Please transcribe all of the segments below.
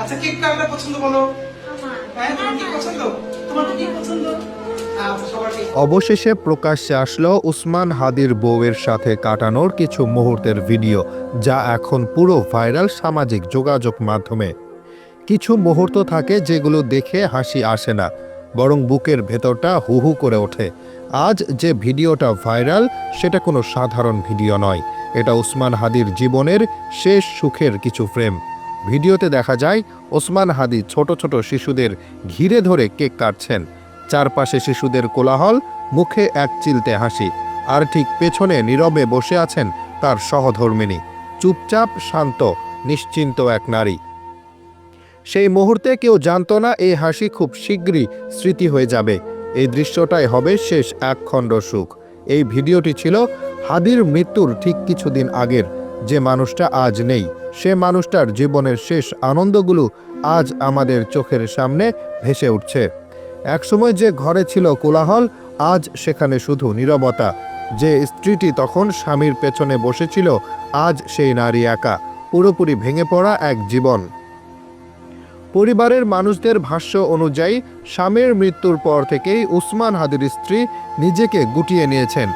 আচ্ছা কেক কার পছন্দ বলো হ্যাঁ তোমার পছন্দ? তোমার কি পছন্দ। আচ্ছা অবশেষে প্রকাশ্যে আসলো উসমান হাদির বউয়ের সাথে কাটানোর কিছু মুহূর্তের ভিডিও যা এখন পুরো ভাইরাল সামাজিক যোগাযোগ মাধ্যমে। কিছু মুহূর্ত থাকে যেগুলো দেখে হাসি আসে না বরং বুকের ভেতরটা হু হু করে ওঠে। আজ যে ভিডিওটা ভাইরাল সেটা কোনো সাধারণ ভিডিও নয়। এটা উসমান হাদির জীবনের শেষ সুখের কিছু ফ্রেম ভিডিওতে দেখা যায় ওসমান হাদি ছোট ছোট শিশুদের ঘিরে ধরে কেক কাটছেন। চারপাশে শিশুদের কোলাহল, মুখে এক চিলতে হাসি, আর ঠিক পেছনে নীরবে বসে আছেন তার সহধর্মিনী। চুপচাপ, শান্ত, নিশ্চিন্ত এক নারী। সেই মুহূর্তে কেউ জানতো না এই হাসি খুব শীঘ্রই স্মৃতি হয়ে যাবে। এই দৃশ্যটাই হবে শেষ একখণ্ড সুখ। এই ভিডিওটি ছিল হাদির মৃত্যুর ঠিক কিছুদিন আগের, যে মানুষটা আজ নেই। সে মানুষটার জীবনের শেষ আনন্দগুলো আজ আমাদের চোখের সামনে ভেসে উঠছে। একসময় যে ঘরে ছিল কোলাহল, আজ সেখানে শুধু নীরবতা। যে স্ত্রীটি তখন স্বামীর পেছনে বসেছিল, আজ সেই নারী একা, পুরোপুরি ভেঙে পড়া এক জীবন। পরিবারের মানুষদের ভাষ্য অনুযায়ী, স্বামীর মৃত্যুর পর থেকেই উসমান হাদির স্ত্রী নিজেকে গুটিয়ে নিয়েছেন।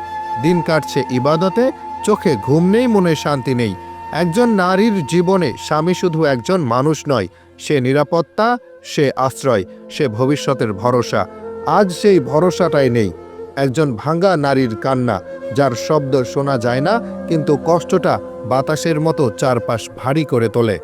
দিন কাটছে ইবাদতে, চোখে ঘুম নেই, মনে শান্তি নেই। একজন নারীর জীবনে স্বামী শুধু একজন মানুষ নয়, সে নিরাপত্তা, সে আশ্রয়, সে ভবিষ্যতের ভরসা। আজ সেই ভরসাটাই নেই। একজন ভাঙ্গা নারীর কান্না, যার শব্দ শোনা যায় না, কিন্তু কষ্টটা বাতাসের মতো চারপাশ ভারী করে তোলে।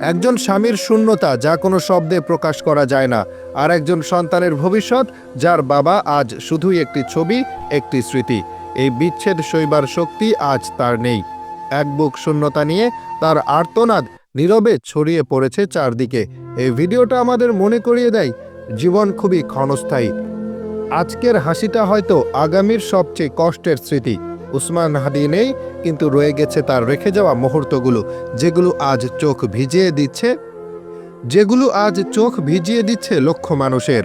একজন স্বামীর শূন্যতা যা কোনো শব্দে প্রকাশ করা যায় না, আর একজন সন্তানের ভবিষ্যৎ, যার বাবা আজ শুধুই একটি ছবি, একটি স্মৃতি। এই বিচ্ছেদ সইবার শক্তি আজ তার নেই। এক বুক শূন্যতা নিয়ে তার আর্তনাদ নীরবে ছড়িয়ে পড়েছে চারদিকে। এই ভিডিওটা আমাদের মনে করিয়ে দেয়, জীবন খুবই ক্ষণস্থায়ী। আজকের হাসিটা হয়তো আগামীর সবচেয়ে কষ্টের স্মৃতি। উসমান হাদি নেই, কিন্তু রয়ে গেছে তার রেখে যাওয়া মুহূর্তগুলো, যেগুলো আজ চোখ ভিজিয়ে দিচ্ছে, যেগুলো আজ চোখ ভিজিয়ে দিচ্ছে লক্ষ মানুষের।